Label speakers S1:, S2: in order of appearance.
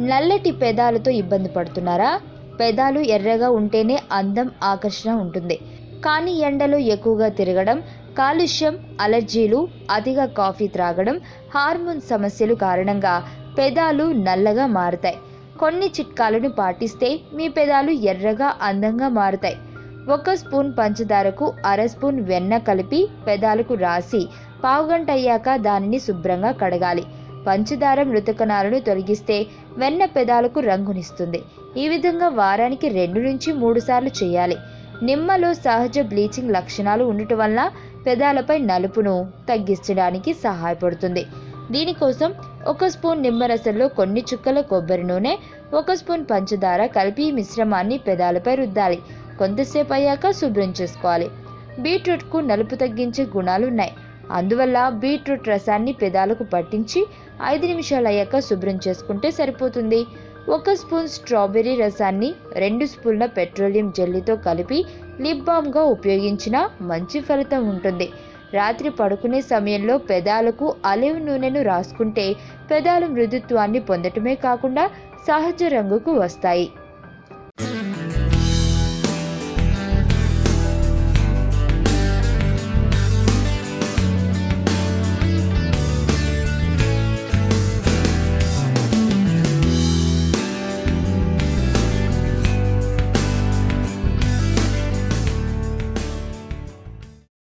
S1: నల్లటి పెదాలతో ఇబ్బంది పడుతున్నారా? పెదాలు ఎర్రగా ఉంటేనే అందం ఆకర్షణ ఉంటుంది. కానీ ఎండలో ఎక్కువగా తిరగడం కాలుష్యం అలర్జీలు అతిగా కాఫీ త్రాగడం హార్మోన్ సమస్యలు కారణంగా పెదాలు నల్లగా మారుతాయి. కొన్ని చిట్కాలను పాటిస్తే మీ పెదాలు ఎర్రగా అందంగా మారుతాయి. ఒక స్పూన్ పంచదారకు అర స్పూన్ వెన్న కలిపి పెదాలకు రాసి పావుగంట అయ్యాక దానిని శుభ్రంగా కడగాలి. పంచదార మృతకణాలను తొలగిస్తే వెన్న పెదాలకు రంగునిస్తుంది. ఈ విధంగా వారానికి రెండు నుంచి మూడు సార్లు చేయాలి. నిమ్మలో సహజ బ్లీచింగ్ లక్షణాలు ఉండటం వల్ల పెదాలపై నలుపును తగ్గించడానికి సహాయపడుతుంది. దీనికోసం ఒక స్పూన్ నిమ్మరసంలో కొన్ని చుక్కల కొబ్బరి నూనె ఒక స్పూన్ పంచదార కలిపి మిశ్రమాన్ని పెదాలపై రుద్దాలి. కొంతసేపు అయ్యాక శుభ్రం చేసుకోవాలి. బీట్రూట్కు నలుపు తగ్గించే గుణాలు ఉన్నాయి అందువల్ల బీట్రూట్ రసాన్ని పెదాలకు పట్టించి ఐదు నిమిషాలు అయ్యాక శుభ్రం చేసుకుంటే సరిపోతుంది. ఒక స్పూన్ స్ట్రాబెర్రీ రసాన్ని రెండు స్పూన్ల పెట్రోలియం జెల్లీతో కలిపి లిప్ బామ్గా ఉపయోగించిన మంచి ఫలితం ఉంటుంది. రాత్రి పడుకునే సమయంలో పెదాలకు అలివ్ నూనెను రాసుకుంటే పెదాలు మృదుత్వాన్ని పొందటమే కాకుండా సహజ రంగుకు వస్తాయి.